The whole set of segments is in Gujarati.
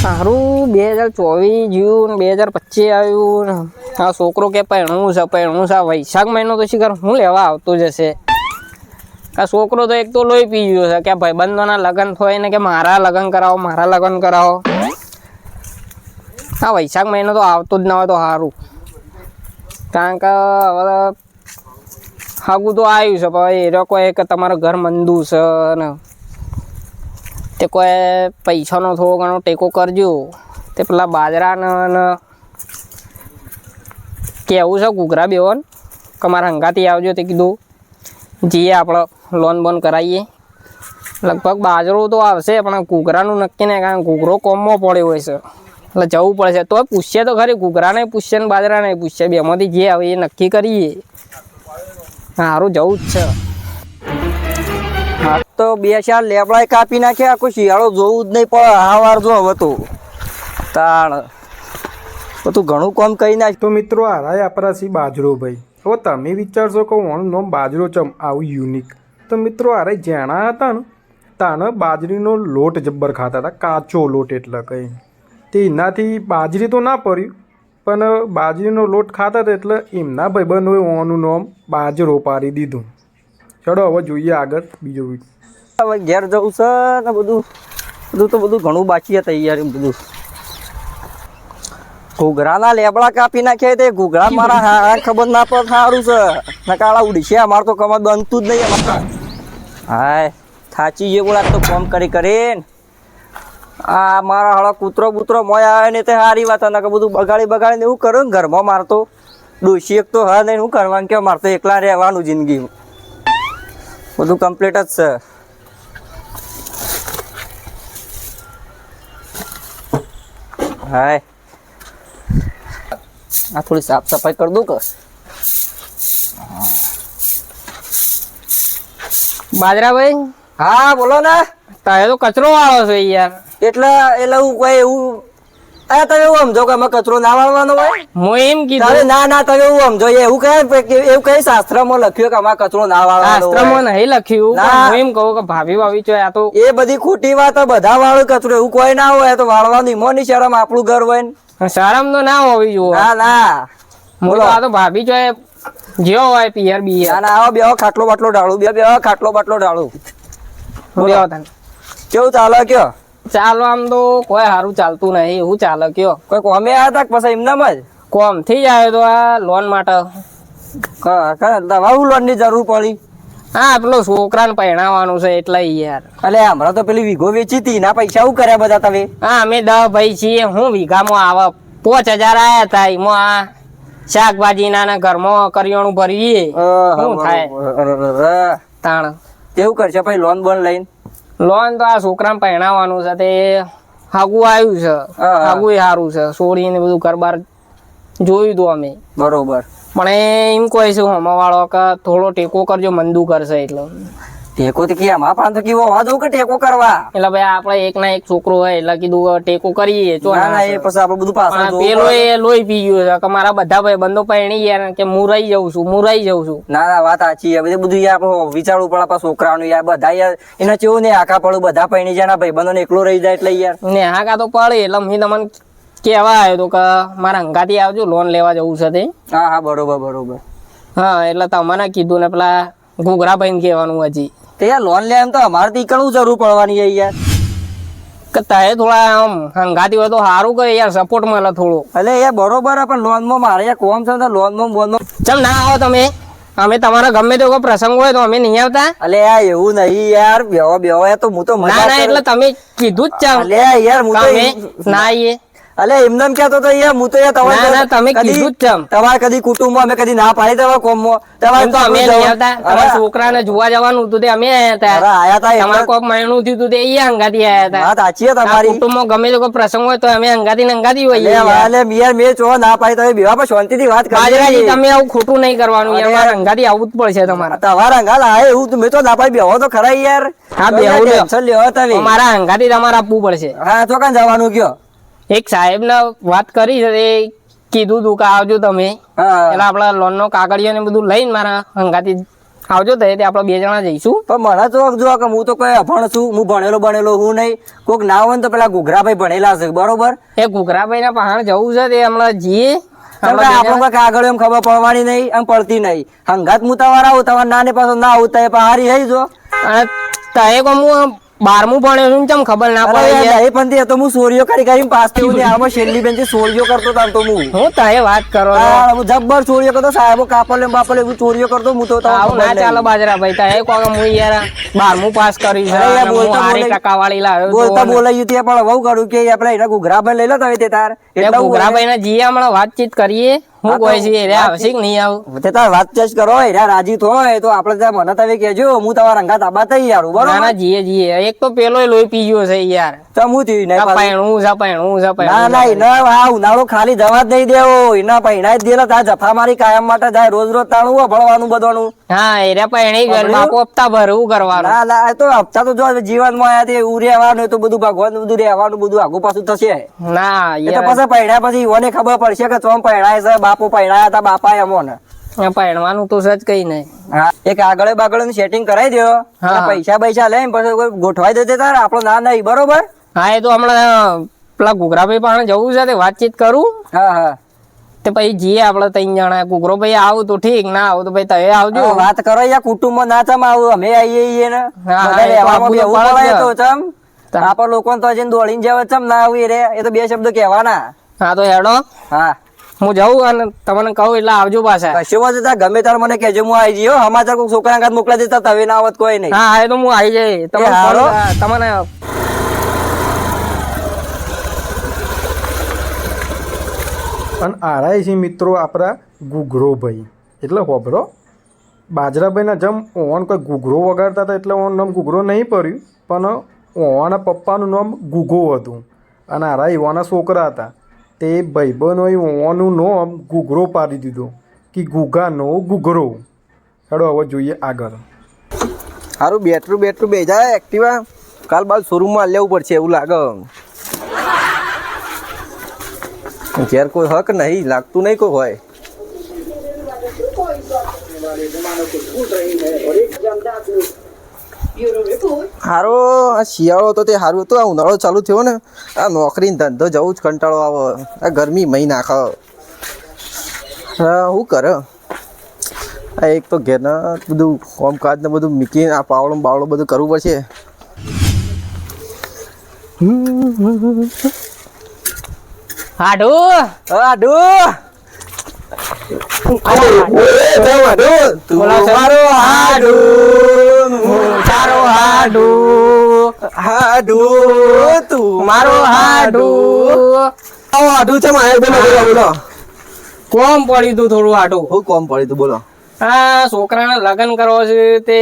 સારું, બે હજાર ચોવીસ જૂન બે હજાર પચીસ આવ્યું આ છોકરો કે પહેણું છે પહેણું છે. વૈશાખ મહિનો તો શીખર હું લેવા આવતો જશે? આ છોકરો તો એક તો લોહી પી ગયો છે, કે ભાઈબંધોના લગ્ન થાય ને કે મારા લગ્ન કરાવો, મારા લગ્ન કરાવો. હા વૈશાખ મહિનો તો આવતો જ ના હોય તો સારું કારણ કે હવે હાગું તો આવ્યું છે, પણ એ લોકો કોઈ કે તમારું ઘર મંદુ છે ને. તે કોઈ પૈસાનો થોડો ઘણો ટેકો કરજો. તે પેલા બાજરાના કેવું છે ઘૂઘરા બેવન કે મારા હંગાથી આવજો તે કીધું. જઈએ આપણે લોન બોન કરાવીએ. લગભગ બાજરો તો આવશે, પણ ઘૂઘરાનું નક્કી નહીં, કારણ ઘૂઘરો કોમમાં પડ્યો હોય છે. એટલે જવું પડશે તો પૂછશે તો ખરી, ઘૂઘરાને પૂછશે ને બાજરાને પૂછશે બેમાંથી જે આવે એ નક્કી કરીએ. સારું જવું જ છે. તો બે ચાર લેબડા કાપી નાખ્યા આખો શિયાળો જોવું જ નહીં પડે, આ વાર જો હવે તો. તાણ. બધું ઘણું કામ કરી નાખ. તો મિત્રો હારાય આપણા સી બાજરો ભાઈ હવે તમે વિચારશો કે ઓનું નામ બાજરો ચમ આવું યુનિક તો મિત્રો હારે જેણા હતા ને તાને બાજરીનો લોટ જબ્બર ખાતા હતા, કાચો લોટ એટલે કંઈ. તે એનાથી બાજરી તો ના પડ્યું પણ બાજરીનો લોટ ખાતા હતા એટલે એમના ભાઈબંધોએ ઓનું નામ બાજરો પાડી દીધું. ચલો, હવે જોઈએ આગળ બીજો વીડિયો. હવે ઘેર જવું છે ને બધું બધું તો બધું ઘણું બાકી છે તૈયારી બધું. ઘૂઘરાના લેબડા કાપી નાખ્યા તે ઘૂઘરા મારા હા ખબર ના પડે સારું છે. નકાળા ઉડી અમારે તો કમર બનતું જ નહીં હાય થાચી જે બોલા તો કોમ કરી કરીને. આ મારા હળા કૂતરો બૂતરો મોય આવે ને તે સારી વાત અને બધું બગાડી બગાડીને એવું કરું ને ઘરમાં મારતો ડોશી એક તો હા નહીં હું કરવાનું કે મારે તો એકલા રહેવાનું જિંદગી બધું કમ્પ્લીટ જ છે. હાય. આ થોડી સાફ સફાઈ કરી દઉં કે? બાજરાભાઈ? હા બોલો ને. તારે તો કચરો વાળો છે યાર. એટલે એટલે હું કોઈ એવું આ તમે એવું સમજો કે અમે કચરો ના વાળવાનો હોય? હું એમ કીધું. અરે ના ના તમે એવું સમજો એવું કઈ એવું કઈ શાસ્ત્રમાં લખ્યું કે અમારે કચરો ના વાળવાનો. શાસ્ત્રમાં નહીં લખ્યું હું એમ કહું કે ભાભી ભાભી છો આ તો એ બધી ખોટી વાત બધા વાળું કચરો એવું કોઈ ના હોય તો વાળવાનું ઈમોની શરમ આપણું ઘર હોય ને. શરમ તો ના હોવી જોઈએ. ના ના. બોલો. આ તો ભાભી છો જેવો હોય પિયર બી ના ના આવો બે ખાટલો બાટલો ઢાળું બે બે ખાટલો બાટલો ઢાળું. બોલો. કેવું ચાલે કયો? ચાલો આમ તો કોઈ સારું ચાલતું નહીં હું ચાલે કયો. કોઈ કોમે આવ્યા હતા પછી એમનામ જ? કોમથી આવ્યો તો આ લોન માટે. ક- લોનની જરૂર પડી? હા પેલો છોકરાને પહેણાવવાનું છે એટલે યાર. અલે હમણાં તો પેલી વીઘો વેચી હતી ના પૈસા શું કર્યા બધા તમે? હા અમે દસ ભાઈ છીએ હું વીઘામાં આવે પોચ હજાર આયા હતા એમાં આ શાકભાજીના ના ઘરમાં કરિયાણું ભરીએ. શું થાય? તાણ. કેવું કરશે પછી લોન બોન લઈને? લોન તો આ છોકરાને પહેણાવવાનું છે તે હાગું આવ્યું છે. હાગું સારું છે સોડીને બધું ઘરબાર જોયું તું અમે. બરોબર. પણ એમ કહે છે હમાવાળો કે થોડો ટેકો કરજો મંદુ કરશે એટલે. ટેકો તો કે આમાં પાન તો કેવો હોવા કે ટેકો કરવા? એટલે ભાઈ આપણે એક ના એક છોકરો હોય એટલે કીધું ટેકો કરીએ ચો ના ના એ પછી આપણે બધું પાછળ પેલો. એ લોહી પી ગયો કે મારા બધા ભાઈ બંદો પહેણી ગયા ને કે હું રહી જાઉં છું હું રહી જાઉં છું. ના ના વાત સાચી છે. બધું બધું યાર આપણે વિચારવું પડે આપણા છોકરાનું યાર બધા યાર એના ચેવું ને આખા પડું બધા પૈણી જાય ભાઈ બંદો એકલો રહી જાય એટલે યાર. ને હા કા તો પડે એટલે હું તમને કેવા આવ્યો તો કે મારા હંગાથી આવજો લોન લેવા જવું છે તે. હા હા બરોબર બરોબર. હા એટલે તમને કીધું ને પેલા ઘૂઘરા ભાઈ કહેવાનું હજી. તે યાર લોન લે એમ તો અમારે થી ઈકણું જરૂર પડવાની છે યાર. કે તારે થોડા આમ હંગાતી હોય તો સારું કે યાર સપોર્ટ મળે થોડો એટલે યાર બરોબર પણ લોનમાં મારે યાર કોમ છે લોનમાં બોનમાં ચમ ના આવો તમે. અમે તમારા ગમે તેવો પ્રસંગ હોય તો અમે નહીં આવતા. અલે યાર એવું નહીં યાર બેવો યાર તો હું તો ના ના એટલે તમે કીધું જ ચાલ યાર હું તો ના આવીએ. અલે એમને એમ કહેતો તો યાર હું તો યાર તમારે તમે કીધું જ ચમ. તમારે કદી કુટુંબ અમે કદી ના પાડી તમારા કોમ તમારે તો અમે તમારા છોકરાને જોવા જવાનું હતું તે અમે આયા અરે હતા આયા હતા તમારે કોઈક મહિનું થયું હતું તે એ હંગાથી આયા હતા. વાત સાચી છે તમારી. કુટુંબમાં ગમે તે કોઈ પ્રસંગ હોય તો અમે હંગાથી ને હોય અલે મિયાર મેં ચો ના પાડી તમે બેવા પર શાંતિથી વાત બાજરાજી કરી તમે આવું ખોટું નહીં કરવાનું યાર. મારે હંગાથી આવવું જ પડશે તમારે. તમારા અંગાલ આ એવું મે તો ના પાડી બેહો તો ખરા યાર. હા, બેહો. ટેન્શન લેવો તમે. મારા હંગાથી તમારે આપવું પડશે. હા તો કાં જવાનું કયો? એક સાહેબ ને વાત કરી છે કીધું તું કે આવજો તમે. હા. એટલે આપડા લોન નો કાગળિયો ને બધું લઈને મારા હંગાથી આવજો તો તે આપણે બે જણા જઈશું. પણ મને તો જો કે હું તો કોઈ અભણ છું હું ભણેલો ભણેલો હું નહીં. કોક ના હોય તો પેલા ગુગરાભાઈ ભણેલા છે બરોબર? એ ગુગરાભાઈ ના પહાણ જવું છે તે હમણાં જઈએ આપણો એમ ખબર પડવાની નહીં એમ પડતી નહીં. હંગાત મુતાવાર આવું તમારે ના ને પાછો ના આવું તો પહારી થઈ જો. અને કોમ હું બારમું ભણ્યો છું ચમ ખબર ના પડે યાર. પણ તે તો હું સોરીઓ કરી કરી પાસ થયું ને આમાં છેલ્લી બેન સોરીઓ કરતો તાર તો હું. હું તારે વાત કરો હું જબ્બર ચોરીઓ કરતો સાહેબો કાપલે બાપલે હું ચોરીઓ કરતો હું તો આવું ના ચાલો બાજરા ભાઈ તએ કોક હું યાર બારમું પાસ કરી છે. બોલતા હારી બોલાય- ટકાવાળી લાવ્યો બોલતા. બોલાયું તે પણ બહુ કરું કે આપણે એના ઘુઘરાભાઈ લઈ લો તમે તે તાર. એ એટલે હું ઘુઘરાભાઈ ના જીએ હમણાં વાતચીત કરીએ. હું કોઈ છે રે આવશે નહીં આવું. તે તાર વાત ચેસ કરો રે રાજી થોય તો આપણે ત્યાં મને તમે કહેજો હું તમારા રંગા તાબા થઈ ના બરોબર? ના જીએ જીએ. એક તો પેલો લોહી પી ગયો છે યાર. તો હું થયું નહીં પાછું. ઝપાયણું ઝપાયણું ના ઝપાયણું ના એના આ ઉનાળો ખાલી જવા જ નહીં દેવો એના પૈણા જ દેલા તા જફા મારી કાયમ માટે જાય રોજ રોજ તાણું ભણવાનું બધવાનું. હા એરા પૈણી ઘરમાં હપ્તા ભરવું કરવાનું ના ના તો હપ્તા તો જો જીવનમાં આયા તે એ તો બધું ભગવાન બધું રહેવાનું બધું આગુ પાછું થશે. ના એ તો પછી પૈણા પછી ઓને ખબર પડશે કે ચોમ પૈણાય છે બાપુ પૈણાયા હતા બાપા એમોને ને પૈણવાનું તો સજ કઈ નહીં. એક આગળ બાગળ સેટિંગ કરાવી દો. પૈસા પૈસા લઈને પછી ગોઠવાઈ દેજે તાર આપણો ના નહીં બરોબર? હા એ તો હમણાં પેલા ઘુઘરાભાઈ પાસે જવું છે વાતચીત કરું. હા હા. તે પછી જઈએ આપડે ત્રણ જણા કુકરો ભાઈ આવું તો ઠીક ના આવું તો ભાઈ તમે આવજો. વાત કરો યાર કુટુંબ ના ચમ આવું અમે આવીએ ને. તો તો. તો તા. આપણા લોકો તો હજી દોડીને જવા ચમ ના આવી રે એ તો બે શબ્દ કહેવાના. હા તો હેડો. હા. હું જાઉં અને તમને કહું એટલે આવજો પાછા. કશું વાત તાર ગમે તાર મને કહેજો હું આવી જઈએ હો. સમાચાર કોઈ છોકરા ઘાત મોકલા દેતા તમે ના આવત કોઈ નહીં. હા એ તો હું આવી જઈ તમે તમને અને આરાય છે મિત્રો આપણા ગુઘરોભાઈ એટલે હોભરો, બાજરાભાઈના જેમ ઓવન કોઈ ઘૂઘરો વગાડતા હતા એટલે ઓન નામ ઘૂઘરો નહીં પડ્યું, પણ ઓવાના પપ્પાનું નામ ગુગો હતું. અને આરા એવાના છોકરા હતા. તે ભાઈબંધોએ ઓવાનું નામ ઘૂઘરો પાડી દીધો, કે ગુગાનો ઘૂઘરો હેડો, હવે જોઈએ આગળ. સારું બેટરું બેટરું બેજા એક્ટિવા કાલ બાલ શોરૂમમાં લેવું પડશે એવું લાગે. ઘેર કોઈ હક નહીં, લાગતું નહીં કોઈ હોય. હારો, આ શિયાળો તો તે સારું હતું, આ ઉનાળો ચાલુ થયો ને, આ નોકરી ધંધો જવું જ કંટાળો આવે, આ ગરમી મહી નાખો શું કરે? આ એક તો ઘેરના બધું કોમકાજ ને બધું મીકીને આ પાવડો ને બાવડો બધું કરવું પડશે. હાડુ આડુ Aduh. Aduh. aduh. હાડુ. aduh. હાડુ. હાડુ. તું મારો હાડુ. આવો હાડુ છે મારે. બોલો બોલો બોલો. કોમ પડ્યું તું થોડું હાડુ. હું કોમ પડી તું બોલો. આ છોકરાને લગ્ન કરવો છે તે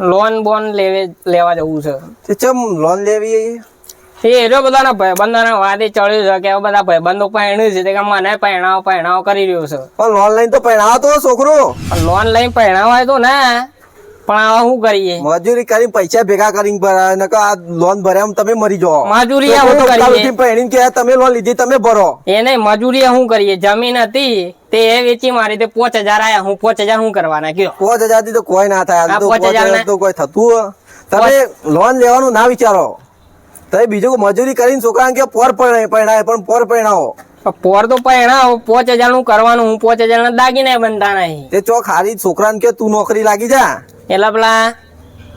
લોન બોન લેવે લેવા જવું છે. તે ચમ લોન લેવી એ એરો બધાના ભાઈબંધોના વાદે ચડ્યું છે કે બધા ભાઈબંધો પહેણ્યું છે કે મને પહેણાવો પહેણાવો કરી રહ્યો છે. પણ લોન લઈને તો પહેણાવો તો છોકરો. લોન લઈને પહેણાવાય તો ને પણ હવે શું કરીએ? મજૂરી કરી પૈસા ભેગા કરીને ભરાય નકર આ લોન ભર્યા તમે મરી જાઓ. મજૂરી શું કરીએ? પહેણીને કહે, તમે લોન લીધી તમે ભરો. એ નહીં મજૂરી શું કરીએ? જમીન હતી તે એ વેચી મારી તે પાંચ હજાર આયા હું પાંચ હજાર શું કરવાના? કયો? પાંચ હજારથી તો કોઈ ના થાય પાંચ હજાર તો કોઈ થતું. તમે લોન લેવાનું ના વિચારો. તમે બીજું મજૂરી કરીને છોકરાને કે પોર પરણાય પણ પોર પરણાવો પોર તો પહેણાવો પોચ હજારનું કરવાનું હું પોચ હજાર ના દાગીને બનતા નહીં તે ચોક હારી છોકરાને કે તું નોકરી લાગી જા. એટલે પેલા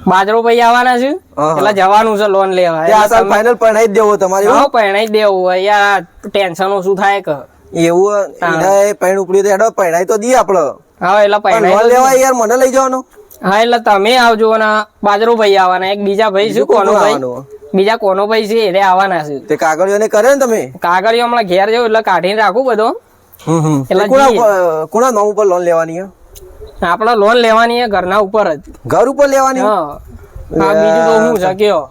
બાજરો ભાઈ આવવાના છે. એટલે જવાનું છે લોન લેવા. આ એટલે સાલ ફાઇનલ પરણાઈ જ દેવો તમારે હા પહેણાઈ દેવું હોય. યાર ટેન્શન ઓછું થાય કે એવું એને પૈણ ઉપડી એડો પરણાઈ તો દી આપડે. હા એટલે પહેણાઈ લોન લેવા યાર મને લઈ જવાનું. હા એટલે તમે આવજો અને બાજરો ભાઈ આવવાના. એક બીજા ભાઈ શું કોનો ભાઈ? બીજા કોનો ભાઈ છે એને આવવાના છે. તે કાગળિયોને કરે ને તમે? કાગળિયો હમણાં ઘેર જવું એટલે કાઢીને રાખું બધો. એટલે કોના નામ ઉપર લોન લેવાની હે? આપણે લોન લેવાની છે ઘરના ઉપર જ. ઘર ઉપર લેવાની? હા. બીજું તો હું શક્યો.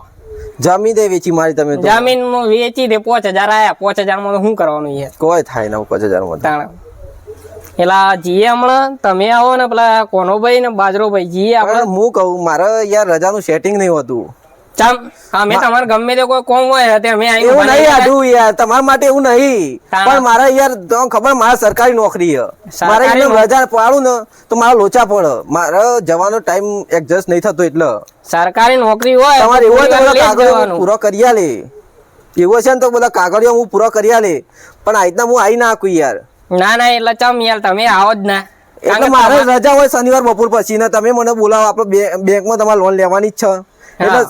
જમીન દે વેચી મારી તમે જમીન વેચી દે પાંચ હજાર આયા પાંચ હજારમાં શું કરવાનું છે? કોઈ થાય ના પાંચ હજારમાં એલા જીએ હમણાં તમે આવો ને પેલા કોનો ભાઈ ને બાજરો ભાઈ. જીએ આપણે હું કહું મારે યાર રજાનું સેટિંગ નહીં હોતું. અમે તમારે ગમે તે કોઈ કોમ હોય તે અમે એવું નહીં નહીં આડું યાર તમારા માટે એવું નહીં. પણ મારે યાર તમને ખબર મારે સરકારી નોકરી છે. મારે એમને રજા પાડું ને તો મારા લોચા પડે. મારે જવાનો ટાઈમ એડજસ્ટ નહીં થતો એટલે. સરકારી નોકરી હોય તમારે એવું હોય તો બધા કાગળિયો હું પૂરો કરી આલે એવું છે ને તો બધા કાગળિયો હું પૂરો કરી આલે પણ આ રીતના હું આવી નાખું યાર. ના ના એટલે ચમ યાર તમે આવો જ ના. એટલે મારે રજા હોય શનિવાર બપોર પછી ને તમે મને બોલાવો આપણે બેંકમાં તમારે લોન લેવાની જ છે. એટલે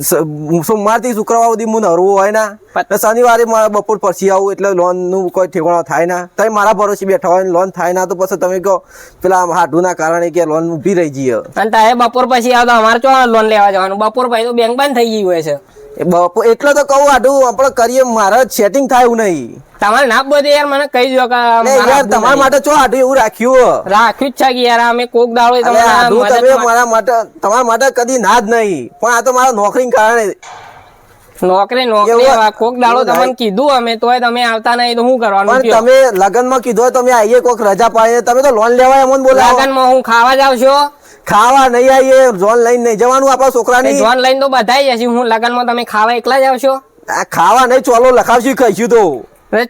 સોમવારથી શુક્રવાર સુધી હું નરવું હોય ના. શનિવારે મારે બપોર પછી આવું એટલે લોનનું કોઈ ઠેકાણો થાય ના. તમે મારા ભરોસે બેઠા હોય લોન થાય ના તો પછી તમે કહો પેલા હાટુના ના કારણે કે લોન ઊભી રહી જઈએ અને તારે બપોર પછી આવો તો અમારે ચો લોન લેવા જવાનું. બપોર પછી તો બેંક બંધ થઈ ગઈ હોય છે. એ બપોર એટલે તો કહું આડું આપણે કરીએ મારે સેટિંગ થાય એવું નહીં. તમારે ના બધે યાર મને કહી દો કે યાર તમારા માટે છો આડું એવું રાખ્યું રાખ્યું જ છે કે યાર અમે કોક દાડો તમે મારા માટે તમારા માટે કદી ના જ નહીં. પણ આ તો મારા નોકરી કારણે નોકરી નોકરી કોક દાડો તમને કીધું અમે તોય તમે આવતા નહીં તો શું કરવાનું પણ તમે લગનમાં કીધું તમે આઈએ કોઈક રજા પાડે તમે તો લોન લેવાય એમ બોલાવો. લગનમાં હું ખાવા જાવ છો? ખાવા નહીં આવીએ જોન લઈને નહીં જવાનું આપણા છોકરાની. જોન લઈને તો બધા જશે હું લગનમાં તમે ખાવા એકલા જ આવશો? આ ખાવા નહીં ચોલો લખાવશું કહીશું તો.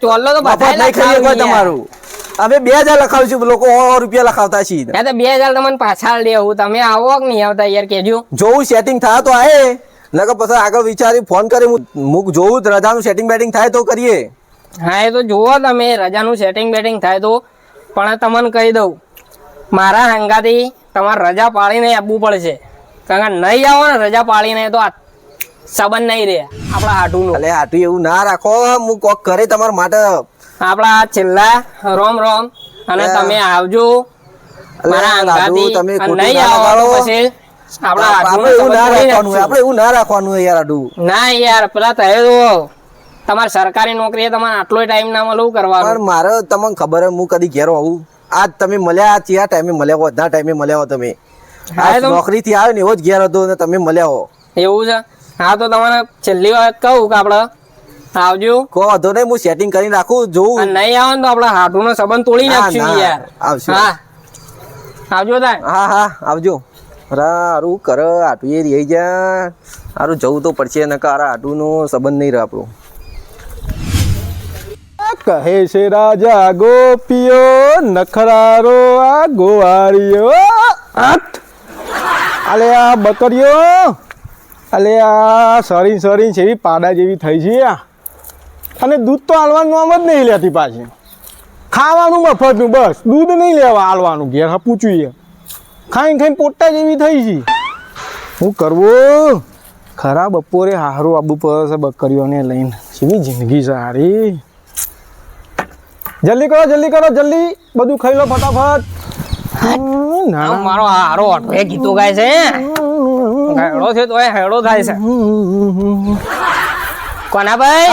ચોલો તો બધા નહીં યાર. તમારું. અમે બે હજાર લખાવશું લોકો સો રૂપિયા લખાવતા છીએ. બે હજાર તમને પાછા લેવું તમે આવો કે નહીં આવતા યાર કેજો જોવું સેટિંગ થાય તો આવે નકર પછી આગળ વિચારી ફોન કરી હું હું જોઉં જ રજાનું સેટિંગ બેટિંગ થાય તો કરીએ. હા એ તો જુઓ તમે રજાનું સેટિંગ બેટિંગ થાય તો. પણ તમને કહી દઉં મારા હંગાથી તમારે રજા પાડીને આપવું પડશે. કારણ કે નહીં આવો ને રજા પાડીને તો આ સંબંધ નહીં રહે. આપણા હાટુનું. એટલે હાટું એવું ના રાખો. હું કોક કરે તમારા માટે આપણા છેલ્લા રોમ રોમ અને તમે આવજો. મારા અંગાથી તમે નહીં આવો પછી આપણે એવું ના રાખવાનું યાર આડું ના યાર પેલા તમે તો તમારે સરકારી નોકરીએ તમારે આટલો ટાઈમ ના મળવું કરવાનું. મારે તમને ખબર હું કદી ઘેર આવું. આજ તમે મળ્યા ચિયા ટાઈમે મળ્યા હો અધા ટાઈમે મળ્યા હો તમે. નોકરી થી આવ્યો ને એવો જ ઘેર હતો ને તમે મળ્યા હો. એવું છે? હા તો તમને છેલ્લી વાત કહું કે આપણે આવજો. કો વધો નહીં હું સેટિંગ કરી રાખું જોઉં. નહીં આવે તો આપણે નો સંબંધ તોડી નાખશું યાર. આવશે. હા. આવજો તાર. હા હા આવજો. હારું કર આટું એ રહી જા. હારું જવું તો પડશે નકા આ આટું નો સંબંધ નહીં રહે આપણો. કહે છે રાજા ગોપીઓ નખરારો આ ગોવાળીઓ. આઠ અલે આ બકરીઓ અલે આ સરી સરી છે એવી પાડા જેવી થઈ છે આ. અને દૂધ તો હાલવાનું આમ જ નહીં લેતી પાછી. ખાવાનું મફતનું બસ દૂધ નહીં લેવા હાલવાનું ઘેર પૂછ્યું ખાઈ ખાઈને પોટા જેવી થઈ છે. શું કરવું? ખરા બપોરે હારું આબુ પર બકરીઓને લઈને. કેવી જિંદગી હારી. જલ્દી કરો જલ્દી કરો જલ્દી. બધું ખાઈ લો ફટાફટ. મારો હારો અટવે ગીતો ગાય છે હેડો છે તો હેડો થાય છે. કોના ભાઈ?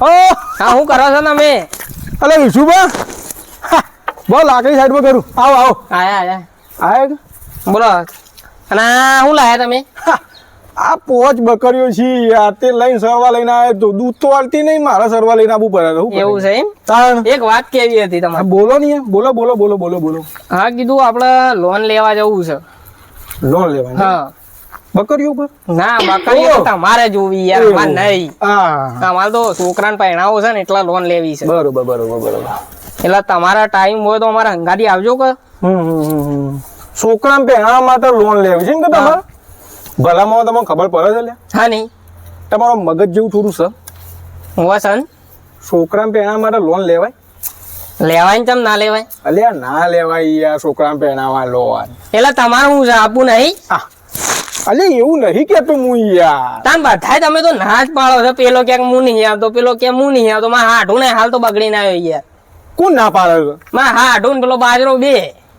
ઓ. હા હું કરો છો તમે? અલે વિશુભા. હા, બહુ લાકડી સાઈડમાં કરું આવો આવો. આયા આયા. આયા બોલો. અને શું લાયા તમે? હા, આ પોચ બકરીઓ છે યાર તે લઈને સરવા લઈને આવે તો દૂધ તો આલતી નહીં મારા સરવા લઈને આવવું પડે? એવું છે એમ? તાણ? એક વાત કેવી હતી તમારે? બોલો ને બોલો બોલો બોલો બોલો બોલો. હા કીધું આપણે લોન લેવા જવું છે. લોન લેવા હા. બકરીઓ પર? ના બકરીઓ તમારે જોવી યાર અમારે નહીં. હા. અમારે તો છોકરાને પહેણાવો છે ને એટલા લોન લેવી છે. બરોબર બરોબર બરોબર. એટલે તમારા ટાઈમ હોય તો અમારા હંગાથી આવજો કે. છોકરાને પહેરવા માટે લોન લેવી છે ને કે તમારે? ભલામાં તમને ખબર પડે છે હા નહીં. તમારો મગજ જેવું થોડું છે. વસન છોકરાને પહેણા માટે લોન લેવાય? લેવાય ને ના લેવાય. અલ્યા ના લેવાય યાર છોકરાને પહેણાવા લોન. એટલે તમારે હું છે આપવું નહીં અલે એવું નહીં કેતો હું યાર. તાન બધાય તમે તો ના જ પાડો છો. પેલો ક્યાંક હું નહીં આવતો પેલો કે હું નહીં આવતો. મારા હાડું ને હાલ તો બગડી ના આવ્યો યાર. કોણ ના પાડે મારા હાડું ને પેલો બાજરો બે.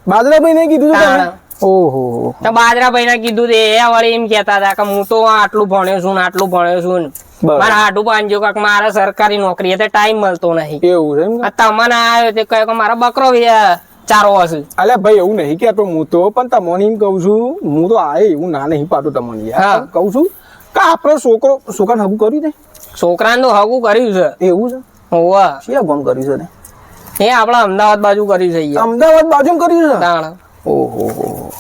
બાજરાભાઈ ને કીધું છે તમે. ઓહો. તો બાજરા ભાઈ ને કીધું તે એ વળી એમ કેતા હતા કે હું તો આટલું ભણ્યો છું ને આટલું ભણ્યો છું. મારા હાડું પાંજો કાક મારે સરકારી નોકરી તે ટાઈમ મળતો નહીં. એવું છે તમને આવ્યો તે કહે કે મારા બકરો ચારો હશે અલ્યા ભાઈ એવું નહીં કેતો હું તો પણ તમને એમ કહું છું હું તો આ એવું ના નહીં પાડું તમને યાર. હા. કહું છું કે આપણે છોકરો છોકરાને હગું કર્યું ને છોકરાને તો હગું કર્યું છે. એવું છે? હોવા. શિયા ગામ કર્યું છે ને એ આપણા અમદાવાદ બાજુ કર્યું છે અમદાવાદ બાજુ કર્યું છે? તાણ. ઓહો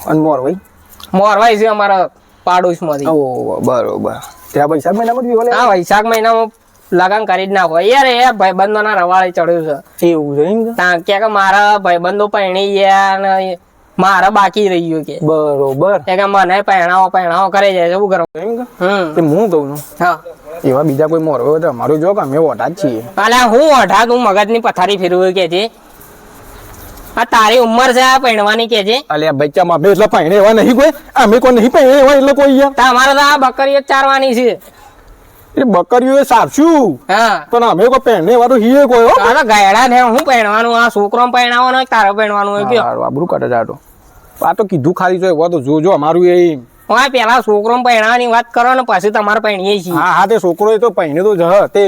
અને મોરભાઈ મોરવાઈ છે અમારા પાડોશમાંથી. ઓ બરોબર. ત્યાં પૈસા મહિનામાં જ આ વૈશાખ મહિનામાં લગન કરી જ નાખો. યાર એ ભાઈબંધોના રવાળે ચડ્યું છે. એવું છે એમ કે? કે મારા ભાઈબંધો પરણી ગયા ને મારા બાકી રહી ગયું કે. બરોબર. કે મને પહેણાવો પહેણાવો કરે છે શું કરવું. એમ કે? હું કહું છું? હા. એવા બીજા કોઈ મોરવે હોય તો અમારું જો કે અમે ઓઢા જ છીએ. અલ્યા હું ઓઢા તું મગજની પથારી ફેરવું કે છે આ તારી ઉંમર છે આ પહેણવાની કે છે. અલ્યા બચ્ચા માં એટલે પહેણે એવા નહીં કોઈ. અમે કોઈ નહીં પહેણે એવા એટલે કોઈ યાર તમારે તો આ બકરીઓ ચારવાની છે. એ બકરીઓ સારશું. હા. પણ અમે કોઈ પહેણે તો હીએ કોઈ હો. તારા ગાયડા ને હું પહેણવાનું આ છોકરો પહેણાવવાનો તારે પહેણવાનું હોય કે? આબરૂ કાઢે જાટો આ તો કીધું ખાલી જો એવા તો જોજો અમારું એ. હું પેલા છોકરો પૈણાની વાત કરો ને પછી તમારે પૈણીએ છીએ. હા હા તે છોકરો તો પહેણે તો જહ તે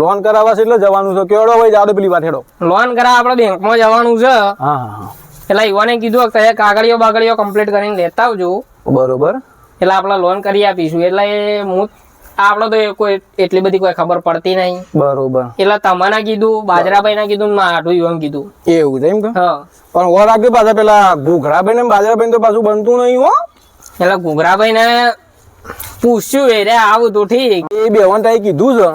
લોન કરાવવા છે એટલે જવાનું છે. કેવડો ભાઈ જાડો પેલી વાત હેડો. લોન કરાવવા આપણે બેંકમાં જવાનું છે. હા એટલે યુવાને કીધું કે કાગળિયો બાગળિયો કમ્પ્લીટ કરીને લેતા આવજો. બરોબર. એટલે આપણે લોન કરી આપીશું. એટલે હું આપણે તો કોઈ એટલી બધી કોઈ ખબર પડતી નહીં. બરોબર. એટલે તમારા કીધું બાજરાભાઈ ના કીધું ને યુવાન કીધું. એવું છે એમ કે? હા. પણ ઓર આગળ પાછા પેલા ઘૂઘરાભાઈ ને બાજરાભાઈ તો પાછું બનતું નહીં હો. એટલે ઘુઘરાભાઈ ને પૂછ્યું એ રે આવું તો ઠીક? એ બેવંતાએ કીધું છે.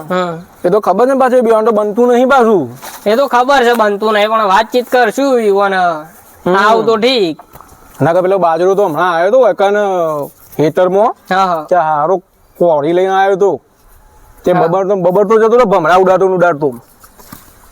એ તો ખબર ને પાછું બેવન તો બનતું નહીં પાછું. એ તો ખબર છે બનતું નહીં પણ વાતચીત કરશું યુવાન. આવું તો ઠીક. ના કે પેલો બાજરો તો હમણાં આવ્યો તો એકન ખેતરમાં. હા હા. ત્યાં હારો કોળી લઈને આવ્યો તો. તે બબર તો બબર તો જતો ભમરા ઉડાડતો ઉડાડતો.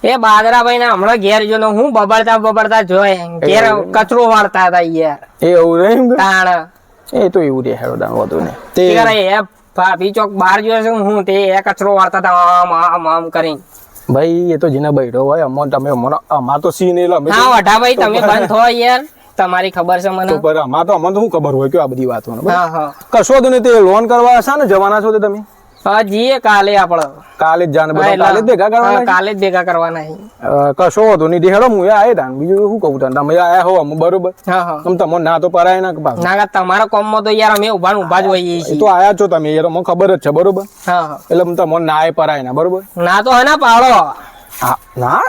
એ બાદરાભાઈ ને હમણાં ઘેર જો હું બબડતા બબડતા જોય ઘેર કચરો વાળતા હતા યાર. એવું છે તાણ. એ તો એવું રે હેડો દાન વધુ ને તે એ ભાભી ચોક બહાર જોયો છે હું તે એ કચરો વાળતા હતા આમ આમ આમ કરીને. ભાઈ એ તો જીના બેઠો હોય અમો તમે અમો અમાર તો સીન એટલે અમે હા વઢાભાઈ તમે બંધ થો યાર. તમારી ખબર છે મને. પર અમાર તો અમને તો શું ખબર હોય કે આ બધી વાતો હા હા. કશો તો તે લોન કરવા હશે ને? જવાના છો તે તમે? હા જીએ કાલે આપણે કાલે જ જાને બધા કાલે જ ભેગા કરવાના કાલે જ ભેગા કરવાના છે. કશો હતો નહીં દેહડો હેડો હું આયે તાન. બીજું શું કહું તાન? તમે આયા હો અમુ બરોબર? હા હા. તમ તમો ના તો પરાય ના બાપ ના તમારા કોમમાં તો યાર અમે ઊભા ઊભા જ હોઈએ છીએ તો આયા છો તમે યાર મને ખબર જ છે બરોબર? હા હા. એટલે હું તમને ના એ પરાય ના બરોબર? ના તો હના પાડો. ના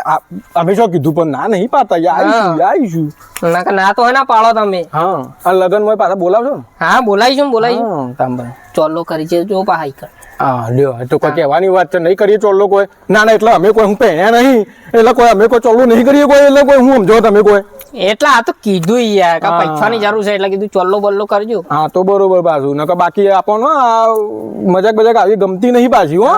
અમે શું કીધું પણ ના નહીં પાતા યાર આવીશું આવીશું. ના કા ના તો ના પાડો તમે. હા આ લગનમાં પાછા બોલાવશો હા બોલાવીશું બોલાવીશું. ચાલો કરી છે જો પહાઈ કર. હા લ્યો તો કોઈ કહેવાની વાત છે નહીં કરીએ ચોલ્લો કોઈ ના ના એટલે અમે કોઈ હું પહેણ્યા નહીં. એટલે કોઈ અમે કોઈ ચોલ્લું નહીં કરીએ કોઈ એટલે કોઈ હું સમજો તમે કોઈ? એટલે આ તો કીધું યાર કે પૈસાની જરૂર છે એટલે કીધું ચોલ્લો બોલ્લો કરજો. હા તો બરોબર પાછું નકર બાકી આપણો મજાક મજાક આવી ગમતી નહીં પાછી હો.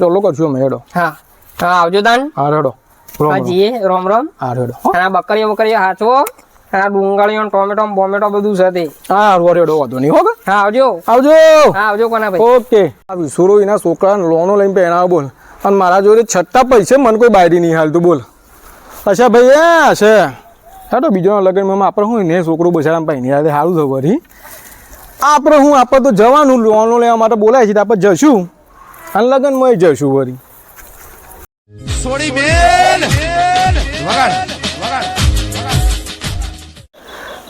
ચોલ્લો કરશું અમે હેડો. હા. હા આવજો દાન હા રેડો રોમ હા રોમ. જીએ રોમ રોમ. હા રેડો અને બકરીઓ બકરીઓ હાચવો. આ ડુંગળીઓ ટોમેટો બોમેટો બધું છે તે. હા હારું હેડો વાંધો નહીં હો હા આવજો. આવજો. હા આવજો કોના ભાઈ. ઓકે. આ વિસુરો એના છોકરાને લોનો લઈને પહેણાવો બોલ. અને મારા જોડે છઠ્ઠા પૈસે મને કોઈ બાયરી નહીં હાલતું બોલ. અચ્છા ભાઈ એ છે. તો બીજો લગ્નમાં આપણે હું ને છોકરો બસાડા પહેરી આવે સારું થયું વરી આપણે હું આપણે તો જવાનું લોનો લેવા માટે બોલાય છે તો આપણે જશું. અને લગ્નમાં જશું વરી સોની બેન. વગાડ.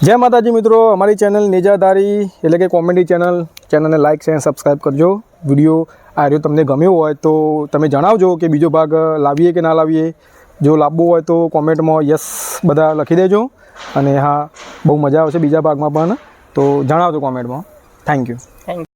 જય માતાજી મિત્રો, અમારી ચેનલ નિજાધારી એટલે કે કોમેડી ચેનલ ચેનલને લાઇક શેર સબસ્ક્રાઈબ કરજો. વીડિયો આ રહ્યો તમને ગમ્યો હોય તો તમે જણાવજો કે બીજો ભાગ લાવીએ કે ના લાવીએ. જો લાવવો હોય તો કોમેન્ટમાં યસ બધા લખી દેજો. અને હા, બહુ મજા આવશે બીજા ભાગમાં પણ. તો જણાવજો કોમેન્ટમાં. Thank you